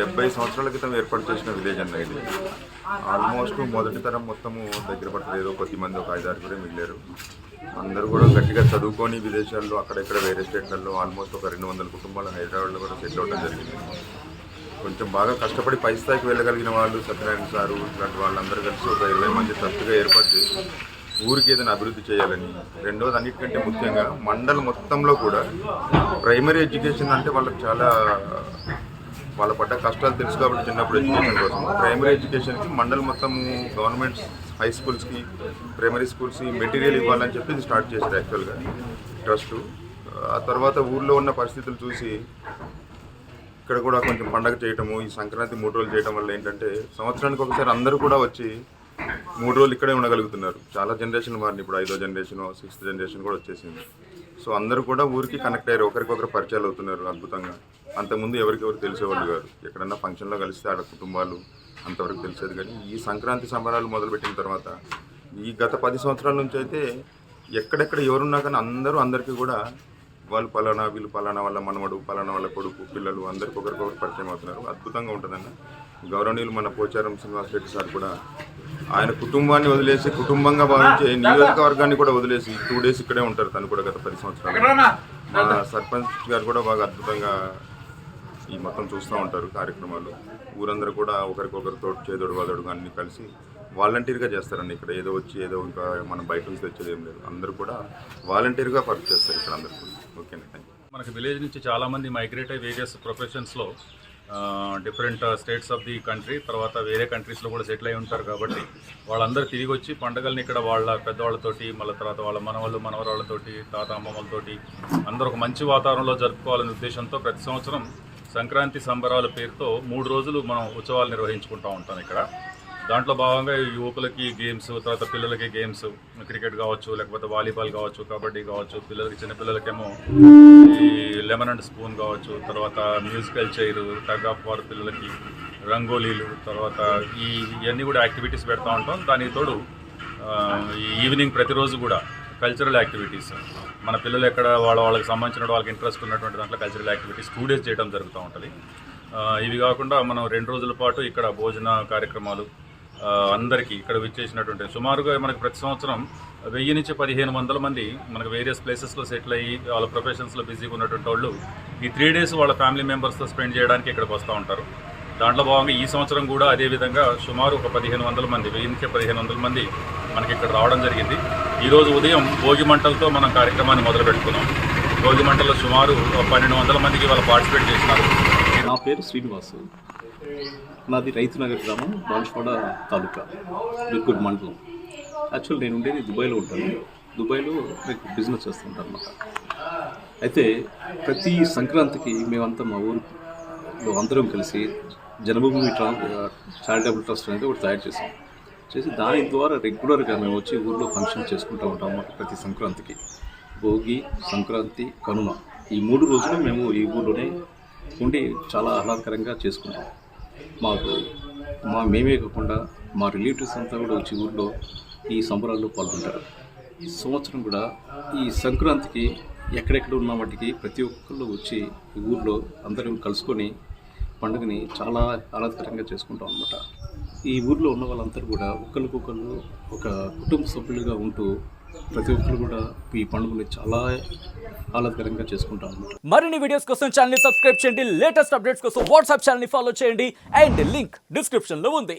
డెబ్బై సంవత్సరాల క్రితం ఏర్పాటు చేసిన విలేజ్ అన్న ఇది. ఆల్మోస్ట్ మొదటి తరం మొత్తము దగ్గర పట్టలేదు ఏదో కొద్ది మంది ఒక ఐదారు కూడా మిగిలారు. అందరూ కూడా గట్టిగా చదువుకొని విదేశాల్లో అక్కడెక్కడ వేరే స్టేట్లలో ఆల్మోస్ట్ ఒక రెండు వందల కుటుంబాలు హైదరాబాద్లో కూడా సెటిల్ అవ్వడం జరిగింది. కొంచెం బాగా కష్టపడి పై స్థాయికి వెళ్ళగలిగిన వాళ్ళు సత్యనారాయణ సారు ఇట్లాంటి వాళ్ళందరూ కలిసి ఒక ఇరవై మంది తరచుగా ఏర్పాటు చేసి ఊరికి ఏదైనా అభివృద్ధి చేయాలని రెండోది అన్నిటికంటే ముఖ్యంగా మండలం మొత్తంలో కూడా ప్రైమరీ ఎడ్యుకేషన్ అంటే వాళ్ళకి చాలా వాళ్ళ పడ్డ కష్టాలు తెలుసు కాబట్టి చిన్నప్పుడు ఎడ్యుకేషన్ కోసం. ప్రైమరీ ఎడ్యుకేషన్కి మండల్ మొత్తం గవర్నమెంట్ హై స్కూల్స్కి ప్రైమరీ స్కూల్స్కి మెటీరియల్ ఇవ్వాలని చెప్పి ఇది స్టార్ట్ చేశారు యాక్చువల్గా ట్రస్ట్ ఆ తర్వాత ఊర్లో ఉన్న పరిస్థితులు చూసి ఇక్కడ కూడా కొంచెం పండగ చేయటము ఈ సంక్రాంతి మూడు రోజులు చేయడం వల్ల ఏంటంటే సంవత్సరానికి ఒకసారి అందరూ కూడా వచ్చి మూడు రోజులు ఇక్కడే ఉండగలుగుతున్నారు. చాలా జనరేషన్ మారింది ఇప్పుడు ఐదో జనరేషన్ సిక్స్త్ జనరేషన్ కూడా వచ్చేసింది. సో అందరూ కూడా ఊరికి కనెక్ట్ అయ్యారు. ఒకరికొకరు పరిచయాలు అవుతున్నారు అద్భుతంగా. అంతకుముందు ఎవరికెవరు తెలిసేవాళ్ళు కాదు. ఎక్కడన్నా ఫంక్షన్లో కలిస్తే ఆడ కుటుంబాలు అంతవరకు తెలిసేది కానీ ఈ సంక్రాంతి సంబరాలు మొదలుపెట్టిన తర్వాత ఈ గత పది సంవత్సరాల నుంచి అయితే ఎక్కడెక్కడ ఎవరున్నా కానీ అందరూ అందరికీ కూడా వాళ్ళు పలానా వీళ్ళు పలానా వాళ్ళ మనవడు పలానా వాళ్ళ కొడుకు పిల్లలు అందరికి ఒకరికొకరు పరిచయం అవుతున్నారు. అద్భుతంగా ఉంటుందన్న. గౌరవనీయులు మన పోచారం శ్రీనివాసరెడ్డి సార్ కూడా ఆయన కుటుంబాన్ని వదిలేసి కుటుంబంగా భావించే నియోజకవర్గాన్ని కూడా వదిలేసి టూ డేస్ ఇక్కడే ఉంటారు తను కూడా గత పది సంవత్సరాలు. మా సర్పంచ్ గారు కూడా బాగా అద్భుతంగా ఈ మొత్తం చూస్తూ ఉంటారు కార్యక్రమాలు. ఊరందరూ కూడా ఒకరికొకరు తోడు చేదోడు వాదోడు అన్ని కలిసి వాలంటీర్గా చేస్తారండి ఇక్కడ. ఏదో వచ్చి ఏదో ఇంకా మనం బయట నుంచి తెచ్చేది ఏం లేదు. అందరూ కూడా వాలంటీర్గా వర్క్ చేస్తారు ఇక్కడ అందరూ కూడా. ఓకేనా? థ్యాంక్ యూ మనకి విలేజ్ నుంచి చాలామంది మైగ్రేట్ అయ్యి various ప్రొఫెషన్స్లో different states of the country తర్వాత వేరే కంట్రీస్లో కూడా సెటిల్ అయి ఉంటారు కాబట్టి వాళ్ళందరూ తిరిగి వచ్చి పండగల్ని ఇక్కడ వాళ్ళ పెద్దవాళ్ళతోటి మళ్ళీ తర్వాత వాళ్ళ మనవాళ్ళు మనవరాళ్ళతోటి తాత అమ్మమ్మలతోటి అందరూ ఒక మంచి వాతావరణంలో జరుపుకోవాలనే ఉద్దేశంతో ప్రతి సంవత్సరం సంక్రాంతి సంబరాల పేరుతో మూడు రోజులు మనం ఉత్సవాలు నిర్వహించుకుంటూ ఉంటాం ఇక్కడ. దాంట్లో భాగంగా ఈ యువకులకి గేమ్స్ తర్వాత పిల్లలకి గేమ్స్ క్రికెట్ కావచ్చు లేకపోతే వాలీబాల్ కావచ్చు కబడ్డీ కావచ్చు పిల్లలకి చిన్నపిల్లలకేమో ఈ లెమన్ అండ్ స్పూన్ కావచ్చు తర్వాత musical chair tug of war పిల్లలకి రంగోలీలు తర్వాత ఈ ఇవన్నీ కూడా యాక్టివిటీస్ పెడతా ఉంటాం. దానికి తోడు ఈ ఈవినింగ్ ప్రతిరోజు కూడా కల్చరల్ యాక్టివిటీస్ మన పిల్లలు ఎక్కడ వాళ్ళ వాళ్ళకి సంబంధించిన వాళ్ళకి ఇంట్రెస్ట్ ఉన్నటువంటి దాంట్లో కల్చరల్ యాక్టివిటీస్ టూ డేస్ చేయడం జరుగుతూ ఉంటుంది. ఇవి కాకుండా మనం రెండు రోజుల పాటు ఇక్కడ భోజన కార్యక్రమాలు అందరికీ ఇక్కడ విచ్చేసినటువంటి సుమారుగా మనకి ప్రతి సంవత్సరం వెయ్యి నుంచి పదిహేను వందల మంది మనకు వేరియస్ ప్లేసెస్లో సెటిల్ అయ్యి వాళ్ళ ప్రొఫెషన్స్లో బిజీగా ఉన్నటువంటి వాళ్ళు ఈ త్రీ డేస్ వాళ్ళ ఫ్యామిలీ మెంబర్స్తో స్పెండ్ చేయడానికి ఇక్కడికి వస్తూ ఉంటారు. దాంట్లో భాగంగా ఈ సంవత్సరం కూడా అదేవిధంగా సుమారు ఒక పదిహేను వందల మంది వెయ్యి నుంచి పదిహేను వందల మంది మనకి ఇక్కడ రావడం జరిగింది. ఈరోజు ఉదయం భోగి మంటలతో మనం కార్యక్రమాన్ని మొదలు పెట్టుకున్నాం భోగి మంటల్లో సుమారు పన్నెండు వందల మందికి వాళ్ళు పార్టిసిపేట్ చేసినారు. నా పేరు శ్రీనివాసు. నాది రైతునగర్ గ్రామం బాన్స్వాడ తాలూకా బిర్గుడ్ మండలం. యాక్చువల్ నేను ఉండేది దుబాయ్లో ఉంటాను. దుబాయ్లో నేను బిజినెస్ చేస్తుంటాను అనమాట అయితే ప్రతి సంక్రాంతికి మేమంతా మా ఊరిలో అందరం కలిసి జన్మభూమి ట్రా చారిటబుల్ ట్రస్ట్ అనేది ఒకటి తయారు చేసాం. చేసి దాని ద్వారా రెగ్యులర్గా మేము వచ్చి ఊర్లో ఫంక్షన్ చేసుకుంటూ ఉంటాం అన్నమాట ప్రతి సంక్రాంతికి. భోగి సంక్రాంతి కనుమ ఈ మూడు రోజులు మేము ఈ ఊర్లోనే ఉండి చాలా ఆహ్లాదకరంగా చేసుకుంటాం మాకు మా మేమే కాకుండా మా రిలేటివ్స్ అంతా కూడా వచ్చి ఊళ్ళో ఈ సంబరాల్లో పాల్గొంటారు. ఈ సంవత్సరం కూడా ఈ సంక్రాంతికి ఎక్కడెక్కడ ఉన్న వాటికి ప్రతి ఒక్కళ్ళు వచ్చి ఈ ఊర్లో అందరం కలుసుకొని పండుగని చాలా ఆహ్లాదకరంగా చేసుకుంటాం అనమాట ఈ ఊర్లో ఉన్న వాళ్ళందరూ కూడా ఒకరికొకళ్ళు ఒక కుటుంబ సభ్యులుగా ఉంటూ ప్రతి ఒక్కరు కూడా ఈ పండుగని చాలా ఆహ్లాదకరంగా చేసుకుంటాం మరిన్ని వీడియోస్ కోసం ఛానల్ సబ్స్క్రైబ్ చేయండి. లేటెస్ట్ అప్డేట్స్ కోసం వాట్సాప్ ఛానల్ని ఫాలో చేయండి. అండ్ లింక్ డిస్క్రిప్షన్లో ఉంది.